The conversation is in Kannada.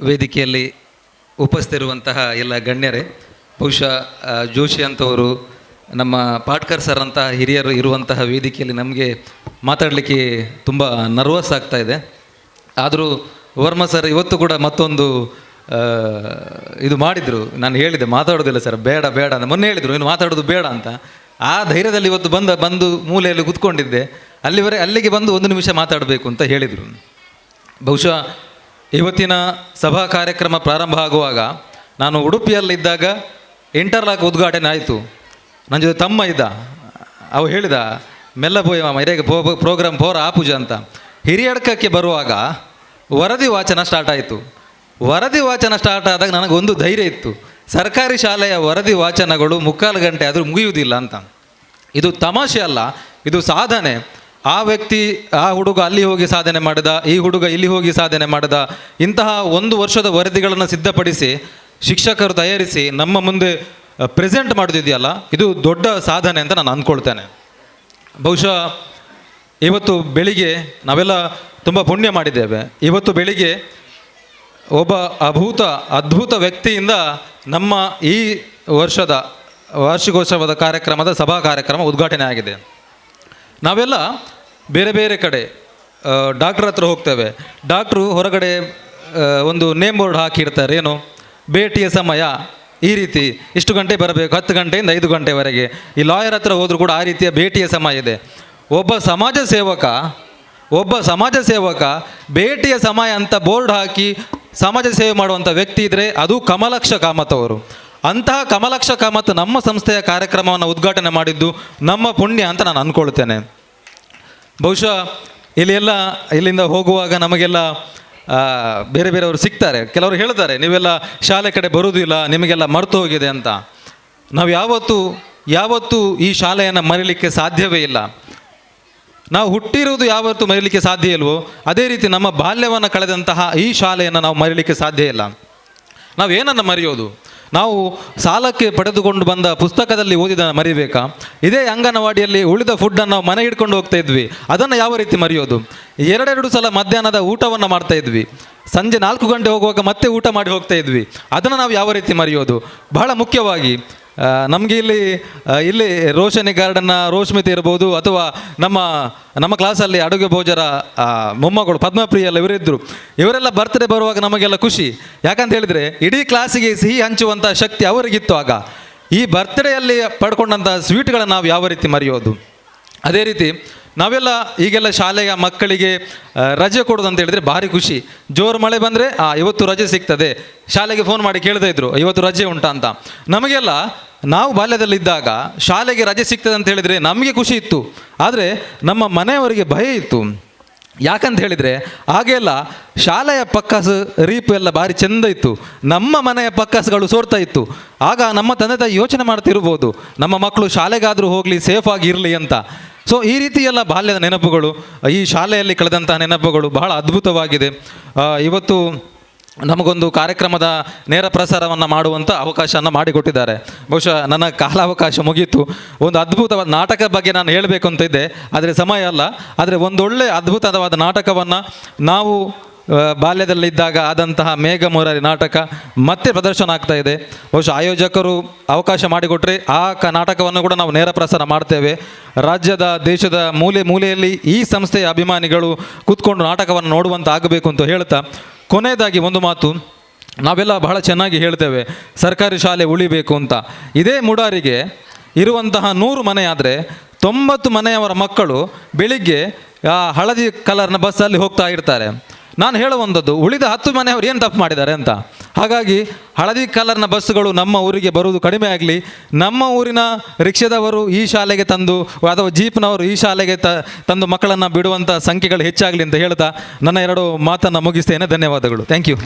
ವೇದಿಕೆಯಲ್ಲಿ ಉಪಸ್ಥಿತಿರುವಂತಹ ಎಲ್ಲ ಗಣ್ಯರೇ, ಬಹುಶಃ ಜೋಶಿ ಅಂತವರು ನಮ್ಮ ಪಾಟ್ಕರ್ ಸರ್ ಅಂತಹ ಹಿರಿಯರು ಇರುವಂತಹ ವೇದಿಕೆಯಲ್ಲಿ ನಮಗೆ ಮಾತಾಡಲಿಕ್ಕೆ ತುಂಬ ನರ್ವಸ್ ಆಗ್ತಾ ಇದೆ. ಆದರೂ ವರ್ಮ ಸರ್ ಇವತ್ತು ಕೂಡ ಮತ್ತೊಂದು ಇದು ಮಾಡಿದರು. ನಾನು ಹೇಳಿದೆ ಮಾತಾಡೋದಿಲ್ಲ ಸರ್ ಬೇಡ ಬೇಡ ಅಂತ. ಮೊನ್ನೆ ಹೇಳಿದರು, ಇನ್ನು ಮಾತಾಡೋದು ಬೇಡ ಅಂತ. ಆ ಧೈರ್ಯದಲ್ಲಿ ಇವತ್ತು ಬಂದ, ಬಂದು ಮೂಲೆಯಲ್ಲಿ ಕೂತ್ಕೊಂಡಿದ್ದೆ. ಅಲ್ಲಿವರೆ, ಅಲ್ಲಿಗೆ ಬಂದು ಒಂದು ನಿಮಿಷ ಮಾತಾಡಬೇಕು ಅಂತ ಹೇಳಿದರು. ಬಹುಶಃ ಇವತ್ತಿನ ಸಭಾ ಕಾರ್ಯಕ್ರಮ ಪ್ರಾರಂಭ ಆಗುವಾಗ ನಾನು ಉಡುಪಿಯಲ್ಲಿದ್ದಾಗ ಇಂಟರ್ಲಾಕ್ ಉದ್ಘಾಟನೆ ಆಯಿತು. ನನ್ನ ಜೊತೆ ತಮ್ಮ ಇದ್ದ. ಅವು ಹೇಳಿದ, ಮೆಲ್ಲ ಇದೇ ಬೋ ಪ್ರೋಗ್ರಾಮ್ ಪೋರ ಆಪೂಜ ಅಂತ. ಹಿರಿಯಡ್ಕಕ್ಕೆ ಬರುವಾಗ ವರದಿ ವಾಚನ ಸ್ಟಾರ್ಟ್ ಆಯಿತು. ವರದಿ ವಾಚನ ಸ್ಟಾರ್ಟ್ ಆದಾಗ ನನಗೊಂದು ಧೈರ್ಯ ಇತ್ತು. ಸರ್ಕಾರಿ ಶಾಲೆಯ ವರದಿ ವಾಚನಗಳು ಮುಕ್ಕಾಲು ಗಂಟೆ ಆದರೂ ಮುಗಿಯುವುದಿಲ್ಲ ಅಂತ. ಇದು ತಮಾಷೆ ಅಲ್ಲ, ಇದು ಸಾಧನೆ. ಆ ವ್ಯಕ್ತಿ ಆ ಹುಡುಗ ಅಲ್ಲಿ ಹೋಗಿ ಸಾಧನೆ ಮಾಡಿದ, ಈ ಹುಡುಗ ಇಲ್ಲಿ ಹೋಗಿ ಸಾಧನೆ ಮಾಡಿದ, ಇಂತಹ ಒಂದು ವರ್ಷದ ವರದಿಗಳನ್ನು ಸಿದ್ಧಪಡಿಸಿ, ಶಿಕ್ಷಕರು ತಯಾರಿಸಿ ನಮ್ಮ ಮುಂದೆ ಪ್ರೆಸೆಂಟ್ ಮಾಡೋದಿದೆಯಲ್ಲ, ಇದು ದೊಡ್ಡ ಸಾಧನೆ ಅಂತ ನಾನು ಅಂದ್ಕೊಳ್ತೇನೆ ಬಹುಶಃ ಇವತ್ತು ಬೆಳಿಗ್ಗೆ ನಾವೆಲ್ಲ ತುಂಬ ಪುಣ್ಯ ಮಾಡಿದ್ದೇವೆ. ಇವತ್ತು ಬೆಳಿಗ್ಗೆ ಒಬ್ಬ ಅಭೂತ, ಅದ್ಭುತ ವ್ಯಕ್ತಿಯಿಂದ ನಮ್ಮ ಈ ವರ್ಷದ ವಾರ್ಷಿಕೋತ್ಸವದ ಕಾರ್ಯಕ್ರಮದ ಸಭಾ ಕಾರ್ಯಕ್ರಮ ಉದ್ಘಾಟನೆ ಆಗಿದೆ. ನಾವೆಲ್ಲ ಬೇರೆ ಬೇರೆ ಕಡೆ ಡಾಕ್ಟ್ರ್ ಹತ್ರ ಹೋಗ್ತೇವೆ. ಡಾಕ್ಟ್ರು ಹೊರಗಡೆ ಒಂದು ನೇಮ್ ಬೋರ್ಡ್ ಹಾಕಿರ್ತಾರೆ, ಏನು? ಭೇಟಿಯ ಸಮಯ, ಈ ರೀತಿ. ಇಷ್ಟು ಗಂಟೆ ಬರಬೇಕು, ಹತ್ತು ಗಂಟೆಯಿಂದ ಐದು ಗಂಟೆವರೆಗೆ. ಈ ಲಾಯರ್ ಹತ್ರ ಹೋದರೂ ಕೂಡ ಆ ರೀತಿಯ ಭೇಟಿಯ ಸಮಯ ಇದೆ. ಒಬ್ಬ ಸಮಾಜ ಸೇವಕ, ಒಬ್ಬ ಸಮಾಜ ಸೇವಕ ಭೇಟಿಯ ಸಮಯ ಅಂತ ಬೋರ್ಡ್ ಹಾಕಿ ಸಮಾಜ ಸೇವೆ ಮಾಡುವಂಥ ವ್ಯಕ್ತಿ ಇದ್ದರೆ ಅದು ಕಮಲಕ್ಷ ಕಾಮತ್ ಅವರು. ಅಂತಹ ಕಮಲಕ್ಷ ಕಾಮತ್ ನಮ್ಮ ಸಂಸ್ಥೆಯ ಕಾರ್ಯಕ್ರಮವನ್ನು ಉದ್ಘಾಟನೆ ಮಾಡಿದ್ದು ನಮ್ಮ ಪುಣ್ಯ ಅಂತ ನಾನು ಅಂದ್ಕೊಳ್ತೇನೆ ಬಹುಶಃ ಇಲ್ಲಿ ಎಲ್ಲ ಇಲ್ಲಿಂದ ಹೋಗುವಾಗ ನಮಗೆಲ್ಲ ಬೇರೆ ಬೇರೆಯವರು ಸಿಗ್ತಾರೆ. ಕೆಲವರು ಹೇಳ್ತಾರೆ, ನೀವೆಲ್ಲ ಶಾಲೆ ಕಡೆ ಬರುವುದಿಲ್ಲ ನಿಮಗೆಲ್ಲ ಮರೆತು ಹೋಗಿದೆ ಅಂತ. ನಾವು ಯಾವತ್ತೂ ಯಾವತ್ತೂ ಈ ಶಾಲೆಯನ್ನು ಮರೀಲಿಕ್ಕೆ ಸಾಧ್ಯವೇ ಇಲ್ಲ. ನಾವು ಹುಟ್ಟಿರುವುದು ಯಾವತ್ತು ಮರೀಲಿಕ್ಕೆ ಸಾಧ್ಯ ಇಲ್ವೋ, ಅದೇ ರೀತಿ ನಮ್ಮ ಬಾಲ್ಯವನ್ನು ಕಳೆದಂತಹ ಈ ಶಾಲೆಯನ್ನು ನಾವು ಮರೀಲಿಕ್ಕೆ ಸಾಧ್ಯ ಇಲ್ಲ. ನಾವು ಏನನ್ನು ಮರೆಯೋದು? ನಾವು ಸಾಲಕ್ಕೆ ಪಡೆದುಕೊಂಡು ಬಂದ ಪುಸ್ತಕದಲ್ಲಿ ಓದಿದ ಮರಿಬೇಕಾ, ಇದೇ ಅಂಗನವಾಡಿಯಲ್ಲಿ ಉಳಿದ ಫುಡ್ಡನ್ನು ನಾವು ಮನೆ ಹಿಡ್ಕೊಂಡು ಹೋಗ್ತಾ ಇದ್ವಿ. ಅದನ್ನು ಯಾವ ರೀತಿ ಮರೆಯೋದು? ಎರಡೆರಡು ಸಲ ಮಧ್ಯಾಹ್ನದ ಊಟವನ್ನು ಮಾಡ್ತಾ ಇದ್ವಿ. ಸಂಜೆ ನಾಲ್ಕು ಗಂಟೆ ಹೋಗುವಾಗ ಮತ್ತೆ ಊಟ ಮಾಡಿ ಹೋಗ್ತಾ ಇದ್ವಿ. ಅದನ್ನು ನಾವು ಯಾವ ರೀತಿ ಮರೆಯೋದು? ಬಹಳ ಮುಖ್ಯವಾಗಿ ನಮಗೆ ಇಲ್ಲಿ ಇಲ್ಲಿ ರೋಶನಿ ಗಾರ್ಡನ್ನ ರೋಶ್ಮಿತಿ ಇರ್ಬೋದು ಅಥವಾ ನಮ್ಮ ನಮ್ಮ ಕ್ಲಾಸಲ್ಲಿ ಅಡುಗೆ ಭೋಜರ ಮೊಮ್ಮಗಳು ಪದ್ಮಪ್ರಿಯ ಎಲ್ಲ ಇವರಿದ್ದರು ಇವರೆಲ್ಲ ಬರ್ತ್ಡೇ ಬರುವಾಗ ನಮಗೆಲ್ಲ ಖುಷಿ. ಯಾಕಂತ ಹೇಳಿದರೆ ಇಡೀ ಕ್ಲಾಸಿಗೆ ಸಿಹಿ ಹಂಚುವಂಥ ಶಕ್ತಿ ಅವರಿಗಿತ್ತು ಆಗ. ಈ ಬರ್ತ್ಡೇಯಲ್ಲಿ ಪಡ್ಕೊಂಡಂಥ ಸ್ವೀಟ್ಗಳನ್ನು ನಾವು ಯಾವ ರೀತಿ ಮರೆಯೋದು? ಅದೇ ರೀತಿ ನಾವೆಲ್ಲ ಈಗೆಲ್ಲ ಶಾಲೆಯ ಮಕ್ಕಳಿಗೆ ರಜೆ ಕೊಡೋದು ಅಂತ ಹೇಳಿದರೆ ಭಾರಿ ಖುಷಿ. ಜೋರು ಮಳೆ ಬಂದರೆ, ಆ, ಇವತ್ತು ರಜೆ ಸಿಗ್ತದೆ. ಶಾಲೆಗೆ ಫೋನ್ ಮಾಡಿ ಕೇಳ್ತಾ ಇದ್ರು, ಇವತ್ತು ರಜೆ ಉಂಟಾ ಅಂತ. ನಮಗೆಲ್ಲ ನಾವು ಬಾಲ್ಯದಲ್ಲಿದ್ದಾಗ ಶಾಲೆಗೆ ರಜೆ ಸಿಗ್ತದೆ ಅಂತ ಹೇಳಿದರೆ ನಮಗೆ ಖುಷಿ ಇತ್ತು. ಆದರೆ ನಮ್ಮ ಮನೆಯವರಿಗೆ ಭಯ ಇತ್ತು. ಯಾಕಂತ ಹೇಳಿದರೆ ಹಾಗೆಲ್ಲ ಶಾಲೆಯ ಪಕ್ಕಾಸು ರೀಪು ಎಲ್ಲ ಭಾರಿ ಚೆಂದ ಇತ್ತು. ನಮ್ಮ ಮನೆಯ ಪಕ್ಕಾಸುಗಳು ಸೋರ್ತಾ ಇತ್ತು. ಆಗ ನಮ್ಮ ತಂದೆ ತಾಯಿ ಯೋಚನೆ ಮಾಡ್ತಿರ್ಬೋದು, ನಮ್ಮ ಮಕ್ಕಳು ಶಾಲೆಗಾದರೂ ಹೋಗಲಿ ಸೇಫಾಗಿ ಇರಲಿ ಅಂತ. ಸೊ ಈ ರೀತಿ ಎಲ್ಲ ಬಾಲ್ಯದ ನೆನಪುಗಳು, ಈ ಶಾಲೆಯಲ್ಲಿ ಕಳೆದಂತಹ ನೆನಪುಗಳು ಬಹಳ ಅದ್ಭುತವಾಗಿದೆ. ಇವತ್ತು ನಮಗೊಂದು ಕಾರ್ಯಕ್ರಮದ ನೇರ ಪ್ರಸಾರವನ್ನು ಮಾಡುವಂಥ ಅವಕಾಶವನ್ನು ಮಾಡಿಕೊಟ್ಟಿದ್ದಾರೆ. ಬಹುಶಃ ನನ್ನ ಕಾಲಾವಕಾಶ ಮುಗಿಯಿತು ಒಂದು ಅದ್ಭುತವಾದ ನಾಟಕ ಬಗ್ಗೆ ನಾನು ಹೇಳಬೇಕು ಅಂತ ಇದ್ದೆ. ಆದರೆ ಸಮಯ ಅಲ್ಲ. ಆದರೆ ಒಂದೊಳ್ಳೆ ಅದ್ಭುತವಾದ ನಾಟಕವನ್ನು ನಾವು ಬಾಲ್ಯದಲ್ಲಿದ್ದಾಗ ಆದಂತಹ ಮೇಘ ಮುರಾರಿ ನಾಟಕ ಮತ್ತೆ ಪ್ರದರ್ಶನ ಆಗ್ತಾ ಇದೆ. ಬಹುಶಃ ಆಯೋಜಕರು ಅವಕಾಶ ಮಾಡಿಕೊಟ್ರೆ ಆ ಕ ನಾಟಕವನ್ನು ಕೂಡ ನಾವು ನೇರ ಪ್ರಸಾರ ಮಾಡ್ತೇವೆ. ರಾಜ್ಯದ, ದೇಶದ ಮೂಲೆ ಮೂಲೆಯಲ್ಲಿ ಈ ಸಂಸ್ಥೆಯ ಅಭಿಮಾನಿಗಳು ಕೂತ್ಕೊಂಡು ನಾಟಕವನ್ನು ನೋಡುವಂತ ಆಗಬೇಕು ಅಂತ ಹೇಳ್ತಾ ಕೊನೆಯದಾಗಿ ಒಂದು ಮಾತು. ನಾವೆಲ್ಲ ಬಹಳ ಚೆನ್ನಾಗಿ ಹೇಳ್ತೇವೆ, ಸರ್ಕಾರಿ ಶಾಲೆ ಉಳಿಬೇಕು ಅಂತ. ಇದೇ ಮುಡಾರಿಗೆ ಇರುವಂತಹ ನೂರು ಮನೆಯಾದರೆ ತೊಂಬತ್ತು ಮನೆಯವರ ಮಕ್ಕಳು ಬೆಳಿಗ್ಗೆ ಹಳದಿ ಕಲರ್ನ ಬಸ್ಸಲ್ಲಿ ಹೋಗ್ತಾ ಇರ್ತಾರೆ. ನಾನು ಹೇಳುವಂಥದ್ದು, ಉಳಿದ ಹತ್ತು ಮನೆಯವರು ಏನು ತಪ್ಪು ಮಾಡಿದ್ದಾರೆ ಅಂತ? ಹಾಗಾಗಿ ಹಳದಿ ಕಲರ್ನ ಬಸ್ಸುಗಳು ನಮ್ಮ ಊರಿಗೆ ಬರುವುದು ಕಡಿಮೆ ಆಗಲಿ, ನಮ್ಮ ಊರಿನ ರಿಕ್ಷಾದವರು ಈ ಶಾಲೆಗೆ ತಂದು, ಅಥವಾ ಜೀಪ್ನವರು ಈ ಶಾಲೆಗೆ ತ, ತಂದು ಮಕ್ಕಳನ್ನು ಬಿಡುವಂಥ ಸಂಖ್ಯೆಗಳು ಹೆಚ್ಚಾಗಲಿ ಅಂತ ಹೇಳ್ತಾ ನನ್ನ ಎರಡು ಮಾತನ್ನು ಮುಗಿಸ್ತೇನೆ. ಧನ್ಯವಾದಗಳು. Thank you